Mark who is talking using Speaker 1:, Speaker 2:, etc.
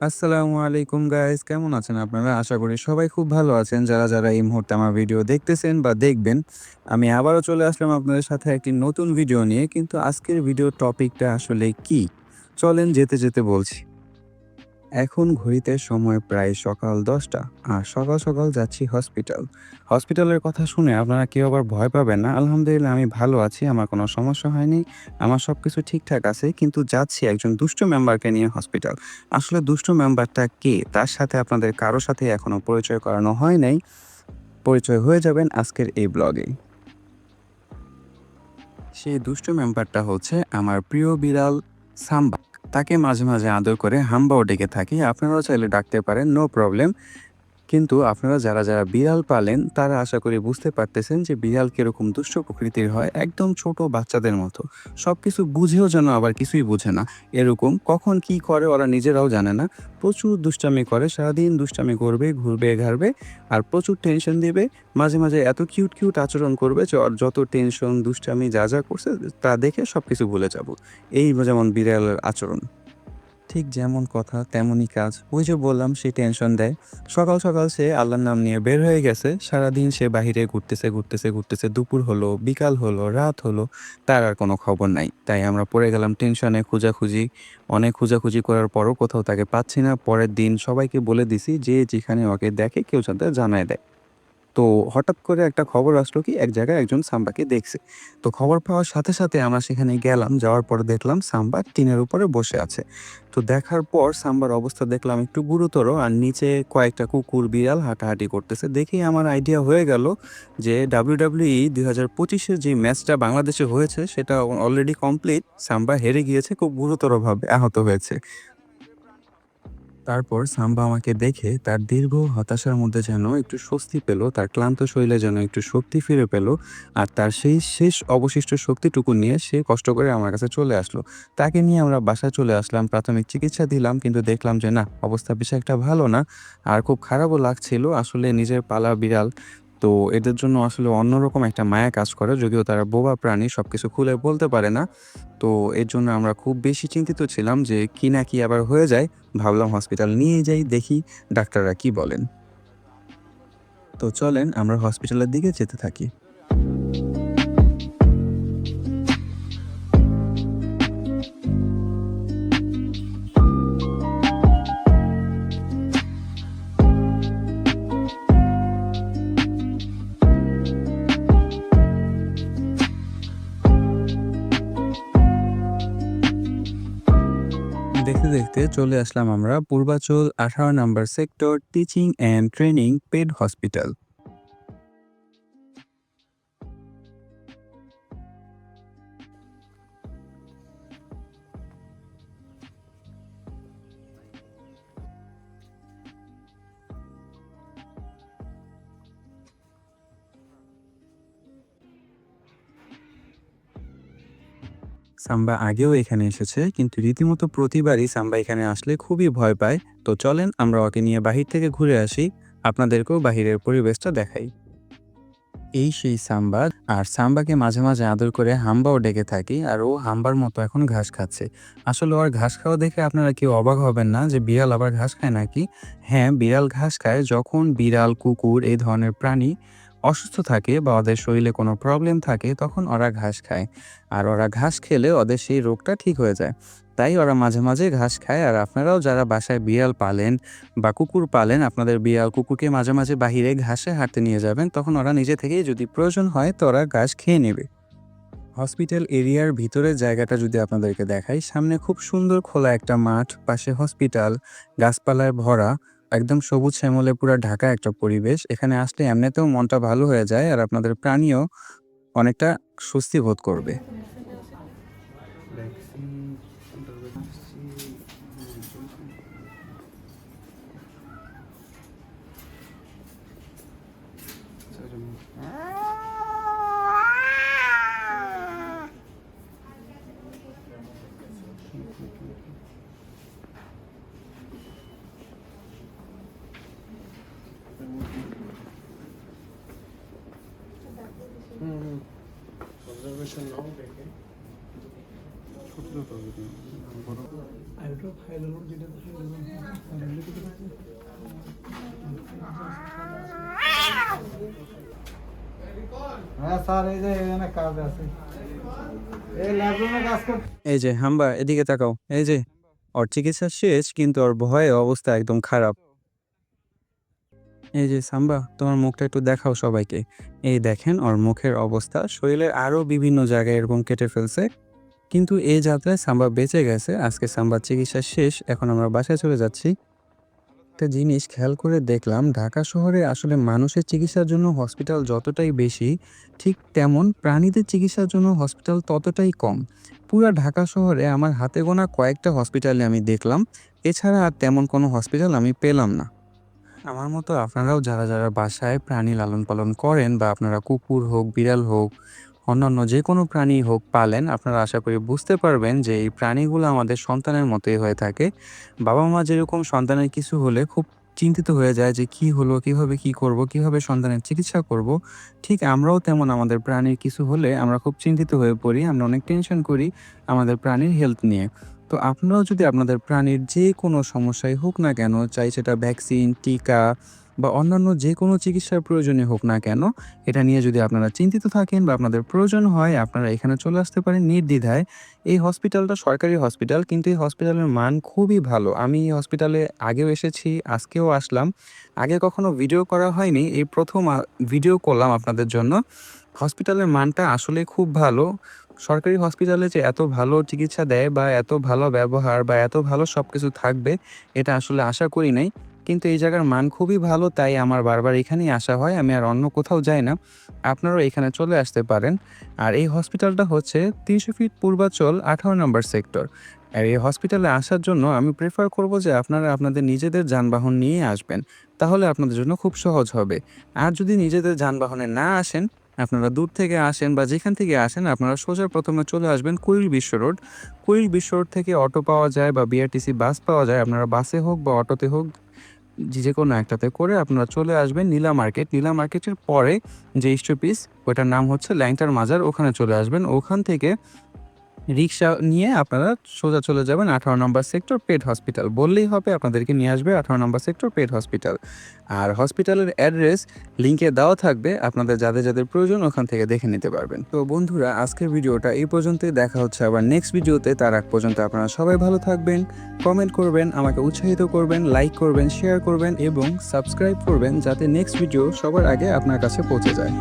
Speaker 1: আসসালামু আলাইকুম গাইস কেমন আছেন আপনারা? আশা করি সবাই খুব ভালো আছেন। যারা, যারা এই মুহূর্তে আমার ভিডিও দেখতেছেন বা দেখবেন, আমি আবারও চলে আসলাম আপনাদের সাথে একটি নতুন ভিডিও নিয়ে। কিন্তু আজকের ভিডিও টপিকটা আসলে কি? চলেন যেতে, যেতে বলছি। এখন ঘড়িতে সময় প্রায় সকাল ১০টা আর সকাল, সকাল যাচ্ছি হসপিটাল। হসপিটালের কথা শুনে আপনারা কেউ আবার ভয় পাবেন না। আলহামদুলিল্লাহ আমি ভালো আছি। আমার কোনো সমস্যা হয়নি। আমার সব কিছু ঠিকঠাক আছে। কিন্তু যাচ্ছি একজন দুষ্ট মেম্বারকে নিয়ে হসপিটাল। আসলে দুষ্ট মেম্বারটা কে? তার সাথে আপনাদের কারও সাথে এখনও পরিচয় করানো হয় নাই। পরিচয় হয়ে যাবেন আজকের এই ব্লগে সেই দুষ্ট মেম্বারটা হচ্ছে আমার প্রিয় বিড়াল সাম্বা। তাকে মাঝে, মাঝে আদর করে হাম্বাও ডেকে থাকি। আপনারাও চাইলে ডাকতে পারেন, নো প্রবলেম। কিন্তু আপনারা যারা, যারা বিড়াল পালেন তারা আশা করি বুঝতে পারতেছেন যে বিড়াল কীরকম দুষ্ট প্রকৃতির হয়। একদম ছোট বাচ্চাদের মতো। সব কিছু বুঝেও যেন আবার কিছুই বুঝে না। এরকম কখন কি করে ওরা নিজেরাও জানে না। প্রচুর দুষ্টামি করে। সারাদিন দুষ্টামি করবে, ঘুরবে, ঘাড়বে আর প্রচুর টেনশন দেবে মাঝে, মাঝে এত কিউট, কিউট আচরণ করবে যে ওর যত টেনশন, দুষ্টামি যা, যা করছে তা দেখে সব কিছু ভুলে যাব। এই যেমন বিড়ালের আচরণ। ঠিক যেমন কথা তেমনই কাজ। ওই যে বললাম সে টেনশন দেয়। সকাল, সকাল সে আল্লাহর নাম নিয়ে বের হয়ে গেছে। সারাদিন সে বাহিরে ঘুরতেছে, ঘুরতেছে, ঘুরতেছে। দুপুর হলো, বিকাল হলো, রাত হলো। তার আর কোনো খবর নাই। তাই আমরা পড়ে গেলাম টেনশনে খোঁজাখুঁজি। অনেক খোঁজাখুঁজি করার পরও কোথাও তাকে পাচ্ছি না। পরের দিন সবাইকে বলে দিছি যে যেখানে ওকে দেখে কেউ যাতে জানায় দেয়। তো হঠাৎ করে একটা খবর আসলো কি এক জায়গায় একজন সাম্বাকে দেখছে। তো খবর পাওয়ার সাথে, সাথে আমরা সেখানে গেলাম। যাওয়ার পরে দেখলাম সাম্বা টিনের উপরে বসে আছে। তো দেখার পর সাম্বার অবস্থা দেখলাম একটু গুরুতর আর নিচে কয়েকটা কুকুর, বিড়াল হাঁটাহাঁটি করতেছে। দেখেই আমার আইডিয়া হয়ে গেল যে WWE ২০২৫ এর যে ম্যাচটা বাংলাদেশে হয়েছে সেটা অলরেডি কমপ্লিট। সাম্বা হেরে গিয়েছে, খুব গুরুতরভাবে আহত হয়েছে। তারপর সাম্বা আমাকে দেখে তার দীর্ঘ হতাশার মধ্যে যেন একটু স্বস্তি পেল। তার ক্লান্ত শরীরে যেন একটু শক্তি ফিরে পেল। আর তার সেই শেষ অবশিষ্ট শক্তিটুকু নিয়ে সে কষ্ট করে আমার কাছে চলে আসলো। তাকে নিয়ে আমরা বাসায় চলে আসলাম। প্রাথমিক চিকিৎসা দিলাম কিন্তু দেখলাম যে না, অবস্থা বেশ একটা ভালো না। আর খুব খারাপও লাগছিল। আসলে নিজের পালা বিড়াল। তো এদের জন্য আসলে অন্যরকম একটা মায়া কাজ করে। যদিও তারা বোবা প্রাণী সব কিছু খুলে বলতে পারে না। তো এর জন্য আমরা খুব বেশি চিন্তিত ছিলাম যে কি না কি আবার হয়ে যায়। ভাবলাম হসপিটাল নিয়ে যাই, দেখি ডাক্তাররা কি বলেন। তো চলেন, আমরা হসপিটালের দিকে যেতে থাকি। দেখতে, দেখতে চলে আসলাম আমরা Purbachal ১৮ number sector teaching and training paid hospital. সাম্বা আগেও এখানে এসেছে কিন্তু রীতিমতো প্রতিবারই সাম্বা এখানে আসলে খুবই ভয় পায়। তো চলেন আমরা ওকে নিয়ে বাহির থেকে ঘুরে আসি। আপনাদেরকেও বাহিরের পরিবেশটা দেখাই। এই সেই সাম্বা আর সাম্বাকে মাঝে, মাঝে আদর করে হাম্বাও ডেকে থাকি আর ও হাম্বার মতো এখন ঘাস খাচ্ছে। আসলে ওর ঘাস খাওয়া দেখে আপনারা কেউ অবাক হবেন না যে বিড়াল আবার ঘাস খায় নাকি? হ্যাঁ, বিড়াল ঘাস খায় যখন বিড়াল, কুকুর এই ধরনের প্রাণী অসুস্থ থাকে বা ওদের শরীরে কোনো প্রবলেম থাকে তখন ওরা ঘাস খায়। আর ওরা ঘাস খেলে ওদের সেই রোগটা ঠিক হয়ে যায়। তাই ওরা মাঝে, মাঝে ঘাস খায় আর আপনারাও যারা বাসায় বিড়াল পালেন বা কুকুর পালেন আপনাদের বিড়াল কুকুরকে মাঝে, মাঝে বাহিরে ঘাসে হাঁটতে নিয়ে যাবেন তখন ওরা নিজে থেকেই যদি প্রয়োজন হয় তো ওরা ঘাস খেয়ে নেবে। হসপিটাল এরিয়ার ভিতরের জায়গাটা যদি আপনাদেরকে দেখাই সামনে খুব সুন্দর খোলা একটা মাঠ, পাশে হসপিটাল, গাছপালায় ভরা একদম সবুজ শ্যামলে পুরা ঢাকা একটা পরিবেশ। এখানে আসলে এমনিতেও মনটা ভালো হয়ে যায় আর আপনাদের প্রাণীও অনেকটা স্বস্তি বোধ করবে।
Speaker 2: নাও দেখে। হ্যাঁ এই যে
Speaker 1: হাম্বা এদিকে তাকাও। এই যে ওর চিকিৎসা শেষ কিন্তু ওর ভয়ে অবস্থা একদম খারাপ। এই যে সাম্বা, তোমার মুখটা একটু দেখাও সবাইকে। এই দেখেন, ওর মুখের অবস্থা। শরীরের আরও বিভিন্ন জায়গায় এরকম কেটে ফেলছে। কিন্তু এই যাত্রায় সাম্বা বেঁচে গেছে। আজকে সাম্বার চিকিৎসা শেষ। এখন আমরা বাসায় চলে যাচ্ছি। একটা জিনিস খেয়াল করে দেখলাম, ঢাকা শহরে আসলে মানুষের চিকিৎসার জন্য হসপিটাল যতটাই বেশি, ঠিক তেমন প্রাণীদের চিকিৎসার জন্য হসপিটাল ততটাই কম। পুরো ঢাকা শহরে আমার হাতে গোনা কয়েকটা হসপিটালে আমি দেখলাম। এছাড়া আর তেমন কোনো হসপিটাল আমি পেলাম না। আমার মতো আপনারাও যারা যারা বাসায় প্রাণী লালন পালন করেন বা আপনারা কুকুর হোক, বিড়াল হোক, অন্যান্য যে কোনো প্রাণী হোক পালেন, আপনারা আশা করি বুঝতে পারবেন যে এই প্রাণীগুলো আমাদের সন্তানের মতোই হয়ে থাকে। বাবা মা যেরকম সন্তানের কিছু হলে খুব চিন্তিত হয়ে যায় যে কি হলো, কীভাবে কি করব, কীভাবে সন্তানের চিকিৎসা করব, ঠিক আমরাও তেমন আমাদের প্রাণীর কিছু হলে আমরা খুব চিন্তিত হয়ে পড়ি, আমরা অনেক টেনশন করি আমাদের প্রাণীর হেলথ নিয়ে। তো আপনারাও যদি আপনাদের প্রাণীর যে কোনো সমস্যাই হোক না কেন, চাই সেটা ভ্যাকসিন টিকা বা অন্যান্য যে কোনো চিকিৎসার প্রয়োজনে হোক না কেন, এটা নিয়ে যদি আপনারা চিন্তিত থাকেন বা আপনাদের প্রয়োজন হয়, আপনারা এখানে চলে আসতে পারেন নির্দ্বিধায়। এই হসপিটালটা সরকারি হসপিটাল কিন্তু এই হসপিটালের মান খুবই ভালো। আমি এই হসপিটালে আগেও এসেছি, আজকেও আসলাম। আগে কখনো ভিডিও করা হয়নি, এই প্রথম ভিডিও করলাম আপনাদের জন্য। হসপিটালের মানটা আসলে খুব ভালো। সরকারি হসপিটালে যে এত ভালো চিকিৎসা দেয় বা এত ভালো ব্যবহার বা এত ভালো সব কিছু থাকবে, এটা আসলে আশা করি নাই। কিন্তু এই জায়গার মান খুবই ভালো, তাই আমার বারবার এখানেই আসা হয়। আমি আর অন্য কোথাও যাই না। আপনারাও এখানে চলে আসতে পারেন। আর এই হসপিটালটা হচ্ছে তিনশো ফিট পূর্বাচল, আঠারো নম্বর সেক্টর আর এই হসপিটালে আসার জন্য আমি প্রেফার করব যে আপনারা আপনাদের নিজেদের যানবাহন নিয়ে আসবেন। তাহলে আপনাদের জন্য খুব সহজ হবে। আর যদি নিজেদের যানবাহনে না আসেন আপনারা দূর থেকে আসেন বা যেখান থেকে আসেন, আপনারা সোজা প্রথমে চলে আসবেন কুইল বিশ্ব রোড। কুইল বিশ্ব রোড থেকে অটো পাওয়া যায় বা বিআরটিসি বাস পাওয়া যায়, আপনারা বাসে হোক বা অটোতে হোক, যে কোনো একটাতে করে আপনারা চলে আসবেন নীলা মার্কেট। নীলা মার্কেটের পরে যে স্টপিস ওটার নাম হচ্ছে ল্যাংটার মাজার, ওখানে চলে আসবেন। ওখান থেকে রিক্সা নিয়ে আপনারা সোজা চলে যাবেন আঠারো নম্বর সেক্টর পেড হসপিটাল। বললেই হবে আপনাদেরকে নিয়ে আসবে আঠারো নম্বর সেক্টর পেড হসপিটাল। আর হসপিটালের অ্যাড্রেস লিঙ্কে দেওয়া থাকবে, আপনাদের যাদের যাদের প্রয়োজন ওখান থেকে দেখে নিতে পারবেন। তো বন্ধুরা, আজকের ভিডিওটা এই পর্যন্তই, দেখা হচ্ছে আবার নেক্সট ভিডিওতে, তার আগ পর্যন্ত আপনারা সবাই ভালো থাকবেন কমেন্ট করবেন, আমাকে উৎসাহিত করবেন লাইক করবেন শেয়ার করবেন এবং সাবস্ক্রাইব করবেন যাতে নেক্সট ভিডিও সবার আগে আপনার কাছে পৌঁছে যায়।